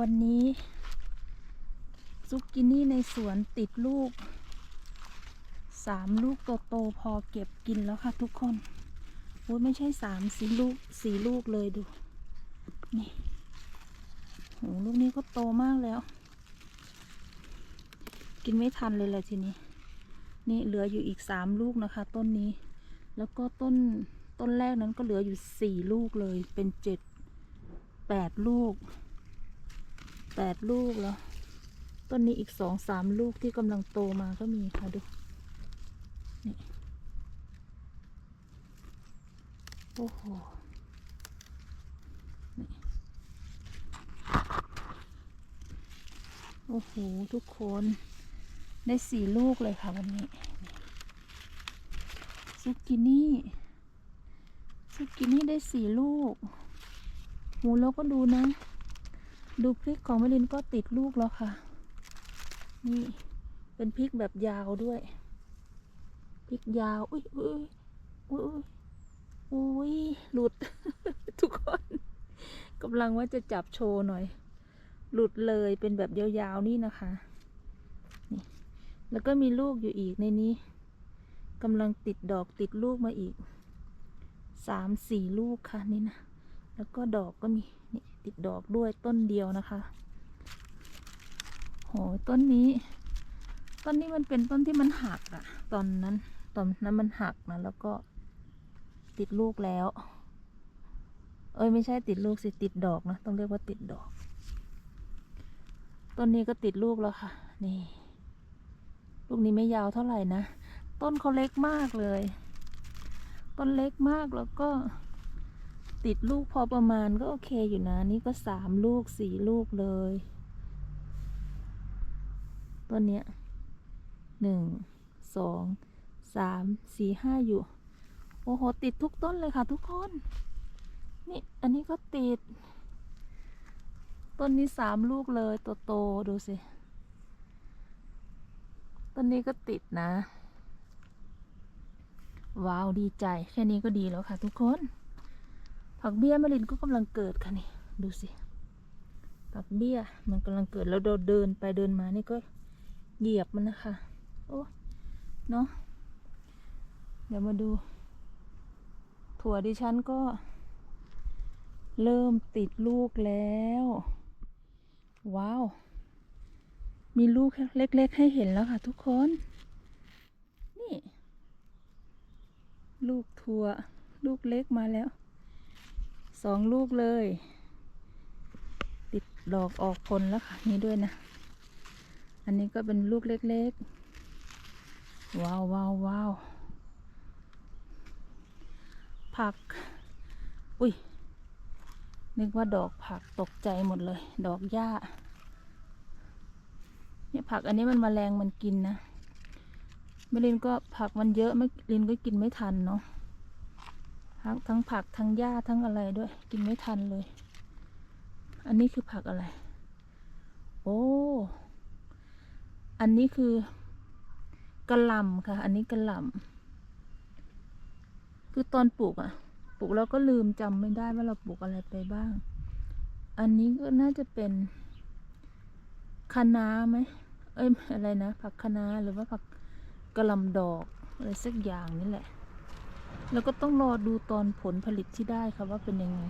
วันนี้ซุกกินี่ในสวนติดลูกสามลูกโตๆพอเก็บกินแล้วค่ะทุกคนโอ้ยไม่ใช่สามสี่ลูกสี่ลูกเลยดู นี่โหลูกนี้ก็โตมากแล้ว กินไม่ทันเลยเลยทีนี้ นี่เหลืออยู่อีกสามลูกนะคะ ต้นนี้ แล้วก็ต้นต้นแรกนั้นก็เหลืออยู่สี่ลูกเลยเป็นเจ็ดแปดลูก ดลูกแล้ว ต้นนี้อีกสองสามลูกที่กำลังโตมาก็มีค่ะดู นี่ โอ้โหนี่โอ้โห ทุกคนได้สี่ลูกเลยค่ะวันนี้ซุกินี่ซุกินี่ได้สี่ลูก หมูเราก็ดูนะ ดูพริกของมะลินก็ติดลูกแล้วค่ะ นี่เป็นพริกแบบยาวด้วย พริกยาวอุ้ยอุ้ยอุ้ยอุ้ยอุ้ยหลุด ทุกคนกำลังว่าจะจับโชว์หน่อย หลุดเลยเป็นแบบยาวๆนี่นะคะนี่แล้วก็มีลูกอยู่อีกในนี้กำลังติดดอกติดลูกมาอีกสามสี่ลูกค่ะนี่นะ แล้วก็ดอกก็มีนี่ติดดอกด้วยต้นเดียวนะคะ โหต้นนี้ ต้นนี้มันเป็นต้นที่มันหักอะตอนนั้น ตอนนั้นมันหักนะแล้วก็ติดลูกแล้ว เอ้ยไม่ใช่ติดลูกสิติดดอกนะต้องเรียกว่าติดดอก ต้นนี้ก็ติดลูกแล้วค่ะ นี่ ลูกนี้ไม่ยาวเท่าไหร่นะ ต้นเขาเล็กมากเลย ต้นเล็กมากแล้วก็ ติดลูกพอประมาณก็โอเคอยู่นะ นี่ก็สามลูกสี่ลูกเลย ต้นเนี้ยหนึ่งสองสามสี่ห้าอยู่ โอ้โห ติดทุกต้นเลยค่ะทุกคน นี่อันนี้ก็ติด ต้นนี้สามลูกเลยโตๆดูสิ ต้นนี้ก็ติดนะ ว้าว ดีใจ แค่นี้ก็ดีแล้วค่ะทุกคน ผักเบี้ยมะลินก็กำลังเกิดค่ะนี่ ดูสิ ผักเบี้ยมันกำลังเกิดแล้วเราเดินไปเดินมานี่ก็เหยียบมันนะคะ โอ้ เนาะ เดี๋ยวมาดู ถั่วดิฉันก็ เริ่มติดลูกแล้ว ว้าว มีลูกเล็กๆให้เห็นแล้วค่ะทุกคน นี่ ลูกถั่ว ลูกเล็กมาแล้ว สองลูกเลย ติดดอกออกผลแล้วค่ะ นี่ด้วยนะ อันนี้ก็เป็นลูกเล็กๆ ว้าวว้าวว้าวผัก อุ้ย นึกว่าดอกผักตกใจหมดเลย ดอกหญ้า เนี่ยผักอันนี้มันมแมลงมันกินนะไม่ลินก็ผักมันเยอะไม่ลินก็กินไม่ทันเนาะ ทั้งทั้งผักทั้งหญ้าทั้งอะไรด้วย กินไม่ทันเลย อันนี้คือผักอะไร โอ้ อันนี้คือกระหล่ำค่ะ อันนี้กระหล่ำคือตอนปลูกอะปลูกแล้วก็ลืมจำไม่ได้ว่าเราปลูกอะไรไปบ้าง อันนี้ก็น่าจะเป็นคะน้าไหมเอ้ยอะไรนะ ผักคะน้าหรือว่าผักกระหลำดอกอะไรสักอย่างนี่แหละ แล้วก็ต้องรอดูตอนผลผลิตที่ได้ค่ะว่าเป็นยังไง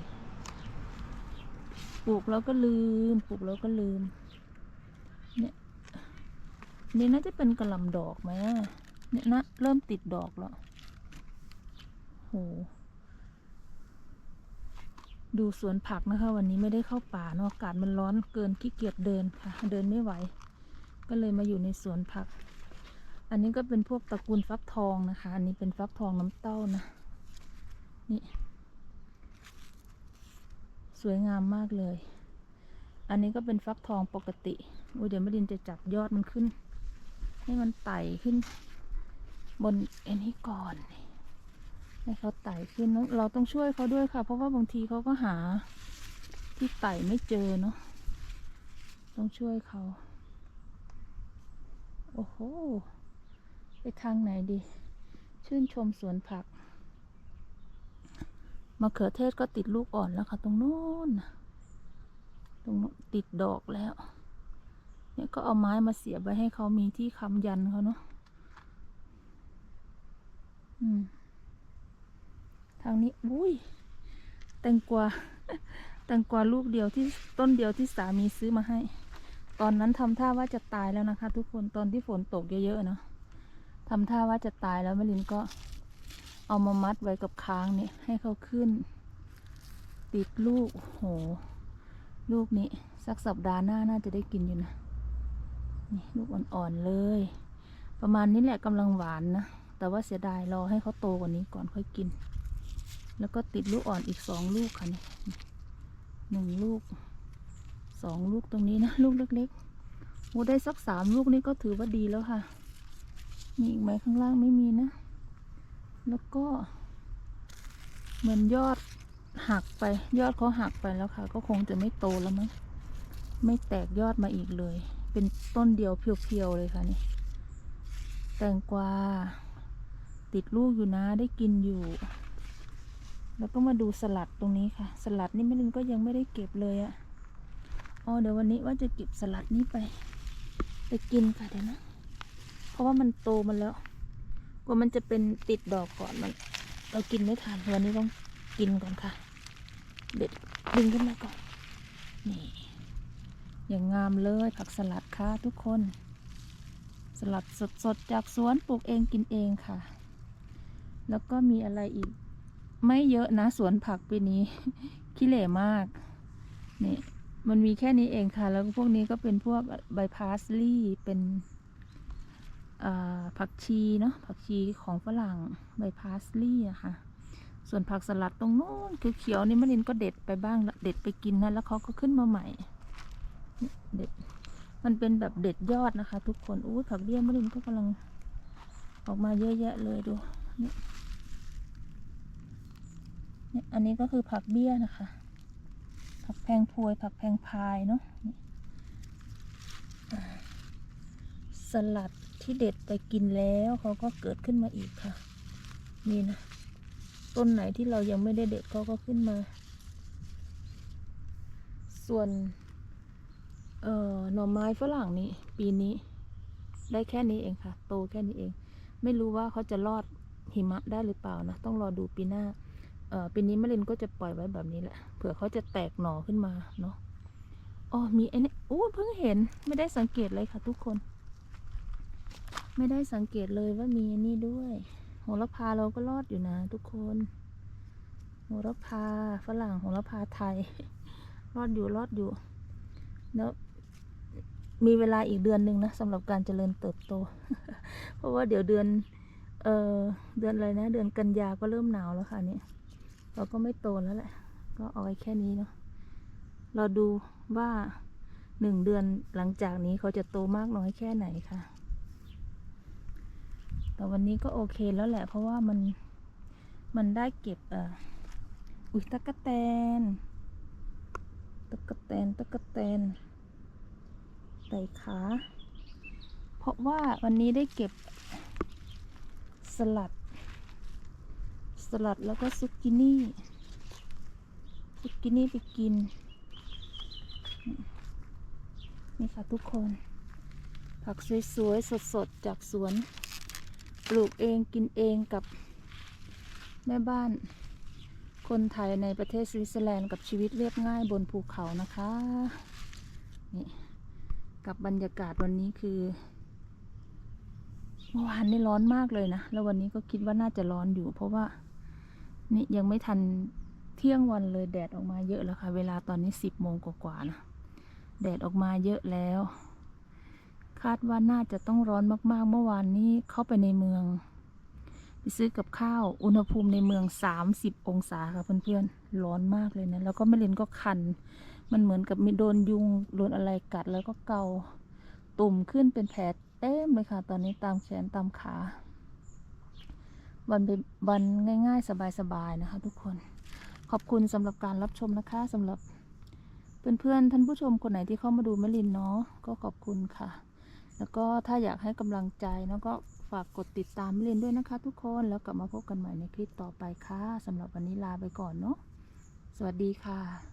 ปลูกแล้วก็ลืม ปลูกแล้วก็ลืม เนี่ยนี่น่าจะเป็นกระลำดอกไหมเนี่ยนะเริ่มติดดอกแล้วโหดูสวนผักนะคะ วันนี้ไม่ได้เข้าป่าเนาะอากาศมันร้อนเกินขี้เกียจเดินค่ะ เดินไม่ไหว ก็เลยมาอยู่ในสวนผัก อันนี้ก็เป็นพวกตระกูลฟักทองนะคะ อันนี้เป็นฟักทองน้ำเต้านะ นี่ สวยงามมากเลย อันนี้ก็เป็นฟักทองปกติอุ้ยเดี๋ยวมดินจะจับยอดมันขึ้น ให้มันไต่ขึ้น บนอันนี้ก่อนให้เขาไต่ขึ้น เราต้องช่วยเขาด้วยค่ะ เพราะว่าบางทีเขาก็หาที่ไต่ไม่เจอเนาะ ต้องช่วยเขา โอ้โห ไปทางไหนดี ชื่นชมสวนผักมะเขือเทศก็ติดลูกอ่อนแล้วค่ะ ตรงโน้นตรงนู้นติดดอกแล้ว เนี่ยก็เอาไม้มาเสียบไว้ให้เขามีที่ค้ำยันเขาเนาะทางนี้อุ้ยแตงกวาแตงกวาลูกเดียวที่ต้นเดียวที่สามีซื้อมาให้ ตอนนั้นทำท่าว่าจะตายแล้วนะคะ ทุกคนตอนที่ฝนตกเยอะๆเนาะ ทำท่าว่าจะตายแล้วแมลินก็เอามามัดไว้กับค้างนี่ให้เขาขึ้น ติดลูกโห ลูกนี้สักสัปดาห์หน้าน่าจะได้กินอยู่นะ นี่ลูกอ่อนๆเลย ประมาณนี้แหละกำลังหวานนะ แต่ว่าเสียดายรอให้เขาโตกว่านี้ก่อนค่อยกิน แล้วก็ติดลูกอ่อนอีกสองลูกค่ะนี่หนึ่งลูกสองลูกตรงนี้นะ ลูกเล็กๆโอ้ได้สักสามลูกนี่ก็ถือว่าดีแล้วค่ะ มีอีกไหมข้างล่างไม่มีนะ แล้วก็ เหมือนยอดหักไป ยอดเขาหักไปแล้วค่ะ ก็คงจะไม่โตแล้วมั้งไม่แตกยอดมาอีกเลย เป็นต้นเดียวเพียวๆเลยค่ะนี่แตงกวาติดลูกอยู่นะได้กินอยู่ แล้วก็มาดูสลัดตรงนี้ค่ะ สลัดนี่ไม่ลินก็ยังไม่ได้เก็บเลยอะอ๋อเดี๋ยววันนี้ว่าจะเก็บสลัดนี้ไป ไปกินค่ะเดี๋ยวนะ ราะว่ามันโตมันแล้วกว่ามันจะเป็นติดดอกก่อนมัน เรากินไม่ทันวันนี้ต้องกินก่อนค่ะ เด็ดดึงขึ้นมาก่อน นี่ อย่างงามเลยผักสลัดค่ะทุกคน สลัดสดๆจากสวนปลูกเองกินเองค่ะ แล้วก็มีอะไรอีก ไม่เยอะนะสวนผักปีนี้ขี้เหร่มาก นี่มันมีแค่นี้เองค่ะ แล้วพวกนี้ก็เป็นพวกใบพาสลีย์เป็น ผักชีเนาะผักชีของฝรั่งใบพาสลีย์อะค่ะส่วนผักสลัดตรงโน้นคือเขียวนี่มะลินก็เด็ดไปบ้างละเด็ดไปกินนะแล้วเขาก็ขึ้นมาใหม่เด็ดมันเป็นแบบเด็ดยอดนะคะ ทุกคนอู้ผักเบี้ยมะลินก็กำลังออกมาเยอะแยะเลยดูนี่เนี่ยอันนี้ก็คือผักเบี้ยนะคะ ผักแพงพวย ผักแพงพายเนาะสลัด ที่เด็ดไปกินแล้วเขาก็เกิดขึ้นมาอีกค่ะ นี่นะ ต้นไหนที่เรายังไม่ได้เด็ดเขาก็ขึ้นมา ส่วน เอ่อหน่อไม้ฝรั่งนี้ ปีนี้ ได้แค่นี้เองค่ะ โตแค่นี้เอง ไม่รู้ว่าเขาจะรอดหิมะได้หรือเปล่านะ ต้องรอดูปีหน้า เอ่อปีนี้มะเร็นก็จะปล่อยไว้แบบนี้แหละ เผื่อเขาจะแตกหน่อขึ้นมาเนาะอ๋อมีไอ้นี่โอ้เพิ่งเห็นไม่ได้สังเกตเลยค่ะทุกคน ไม่ได้สังเกตเลยว่ามีอันนี่ด้วย โหระพาเราก็รอดอยู่นะทุกคน โหระพาฝรั่งโหระพาไทย รอดอยู่รอดอยู่ แล้วมีเวลาอีกเดือนหนึ่งนะสำหรับการเจริญเติบโต เพราะว่าเดี๋ยวเดือน เออเดือนอะไรนะ เดือนกันยาก็เริ่มหนาวแล้วค่ะเนี่ยเราก็ไม่โตแล้วแหละ ก็เอาไว้แค่นี้เนาะเราดูว่าหนึ่งเดือนหลังจากนี้เขาจะโตมากน้อยแค่ไหนค่ะ แต่วันนี้ก็โอเคแล้วแหละ เพราะว่ามันมันได้เก็บเอ่ออุ้ยตะกะแตนตะกะแตนตะกะแตนไต่ขา เพราะว่าวันนี้ได้เก็บสลัด สลัดแล้วก็ซุกินี่ซุกินี่ไปกิน นี่ค่ะทุกคน ผักสวยๆ สดๆ จากสวน ลูกเองกินเองกับแม่บ้าน คนไทยในประเทศสวิตเซอร์แลนด์กับชีวิตเรียบง่ายบนภูเขานะคะนี่กับบรรยากาศวันนี้คือเมื่อวานนี่ร้อนมากเลยนะ แล้ววันนี้ก็คิดว่าน่าจะร้อนอยู่ เพราะว่านี่ยังไม่ทันเที่ยงวันเลยแดดออกมาเยอะแล้วค่ะ เวลาตอนนี้สิบโมงกว่าๆนะ แดดออกมาเยอะแล้ว คาดว่าน่าจะต้องร้อนมากๆ เมื่อวานนี้เข้าไปในเมือง ไปซื้อกับข้าว อุณหภูมิในเมือง 30 องศาค่ะเพื่อนๆ ร้อนมากเลยนะ แล้วก็ไม่เลนก็คัน มันเหมือนกับมีโดนยุง โดนอะไรกัดแล้วก็เกา ตุ่มขึ้นเป็นแผลเต็มเลยค่ะ ตอนนี้ตามแขนตามขา วันเป็นวันง่าย ๆ สบายๆนะคะ ทุกคน ขอบคุณสำหรับการรับชมนะคะสำหรับเพื่อนๆท่านผู้ชมคนไหนที่เข้ามาดูแมลินเนาะก็ขอบคุณค่ะ แล้วก็ถ้าอยากให้กำลังใจเนาะก็ฝากกดติดตามเรียนด้วยนะคะ ทุกคนแล้วกลับมาพบกันใหม่ในคลิปต่อไปค่ะสำหรับวันนี้ลาไปก่อนเนาะสวัสดีค่ะ